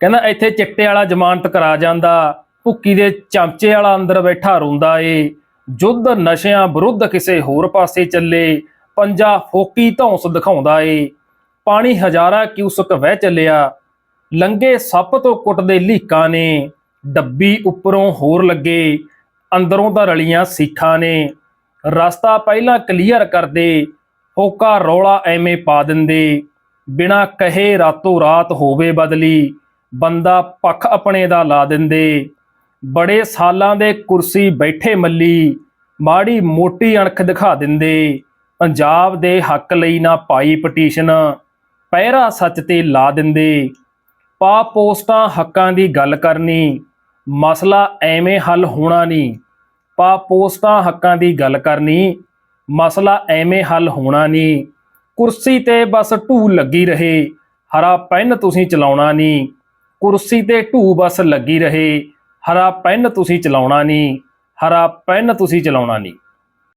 ਕਹਿੰਦਾ ਇੱਥੇ ਚਿੱਟੇ ਵਾਲਾ ਜ਼ਮਾਨਤ ਕਰਾ ਜਾਂਦਾ, ਭੁੱਕੀ ਦੇ ਚਮਚੇ ਵਾਲਾ ਅੰਦਰ ਬੈਠਾ ਰੋਂਦਾ ਏ, ਜੁੱਧ ਨਸ਼ਿਆਂ ਵਿਰੁੱਧ ਕਿਸੇ ਹੋਰ ਪਾਸੇ ਚੱਲੇ, ਪੰਜਾ ਫੋਕੀ ਧੌਂਸ ਦਿਖਾਉਂਦਾ ਏ। ਪਾਣੀ ਹਜ਼ਾਰਾਂ ਕਿਊਸਕ ਵਹਿ ਚੱਲਿਆ ਲੰਗੇ ਸੱਪ ਤੋਂ ਕੁੱਟਦੇ ਲੀਕਾਂ ਨੇ, ਡੱਬੀ ਉੱਪਰੋਂ ਹੋਰ ਲੱਗੇ, ਅੰਦਰੋਂ ਤਾਂ ਰਲੀਆਂ ਸੀਖਾਂ ਨੇ। ਰਸਤਾ ਪਹਿਲਾਂ ਕਲੀਅਰ ਕਰਦੇ ਹੋਕਾ ਰੌਲਾ ਐਵੇਂ ਪਾ ਦਿੰਦੇ, ਬਿਨਾ ਕਹੇ ਰਾਤੋਂ ਰਾਤ ਹੋਵੇ ਬਦਲੀ। ਬੰਦਾ ਪੱਖ ਆਪਣੇ ਦਾ ਲਾ ਦਿੰਦੇ। ਬੜੇ ਸਾਲਾਂ ਦੇ ਕੁਰਸੀ ਬੈਠੇ ਮੱਲੀ, ਮਾੜੀ ਮੋਟੀ ਅਣਖ ਦਿਖਾ ਦਿੰਦੇ। ਪੰਜਾਬ ਦੇ ਹੱਕ ਲਈ ਨਾ ਪਾਈ ਪਟੀਸ਼ਨ, ਪਹਿਰਾ ਸੱਚ ਤੇ ਲਾ ਦਿੰਦੇ। ਪਾ ਪੋਸਟਾਂ ਹੱਕਾਂ ਦੀ ਗੱਲ ਕਰਨੀ, ਮਸਲਾ ਐਵੇਂ ਹੱਲ ਹੋਣਾ ਨਹੀਂ ਪਾ ਪੋਸਟਾਂ ਹੱਕਾਂ ਦੀ ਗੱਲ ਕਰਨੀ, ਮਸਲਾ ਐਵੇਂ ਹੱਲ ਹੋਣਾ ਨਹੀਂ ਕੁਰਸੀ ਤੇ ਬਸ ਢੂ ਲੱਗੀ ਰਹੇ, ਹਰਾ ਪੈਨ ਤੁਸੀਂ ਚਲਾਉਣਾ ਨਹੀਂ ਕੁਰਸੀ ਤੇ ਢੂ ਬਸ ਲੱਗੀ ਰਹੇ। ਹਰਾ ਪੈਨ ਤੁਸੀਂ ਚਲਾਉਣਾ ਨਹੀਂ, ਹਰਾ ਪੈਨ ਤੁਸੀਂ ਚਲਾਉਣਾ ਨਹੀਂ।